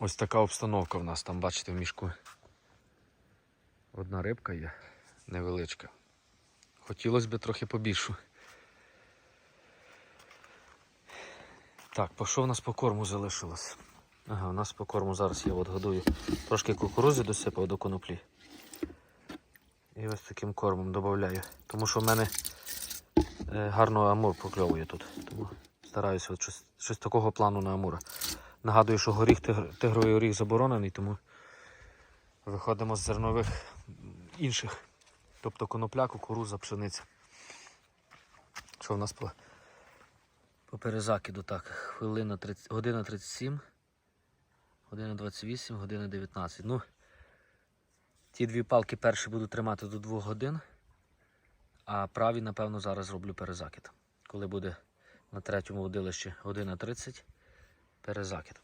Ось така обстановка в нас там, бачите, в мішку. Одна рибка є невеличка. Хотілося б трохи побільшу. Так, по що в нас по корму залишилось? Ага, у нас по корму зараз я от годую. Трошки кукурузи досипав до коноплі. І ось таким кормом додаю. Тому що в мене е, гарно амур покльовує тут. Тому стараюся щось, щось такого плану на амура. Нагадую, що горіх тигровий оріх заборонений, тому виходимо з зернових інших. Тобто конопля, кукуруза, пшениця. Що в нас по, по перезакиду? Так, хвилина 30, година 37, година 28, година 19. Ну, ті дві палки перші буду тримати до 2 годин, а праві, напевно, зараз зроблю перезакид. Коли буде на третьому водилищі година 30, перезакид.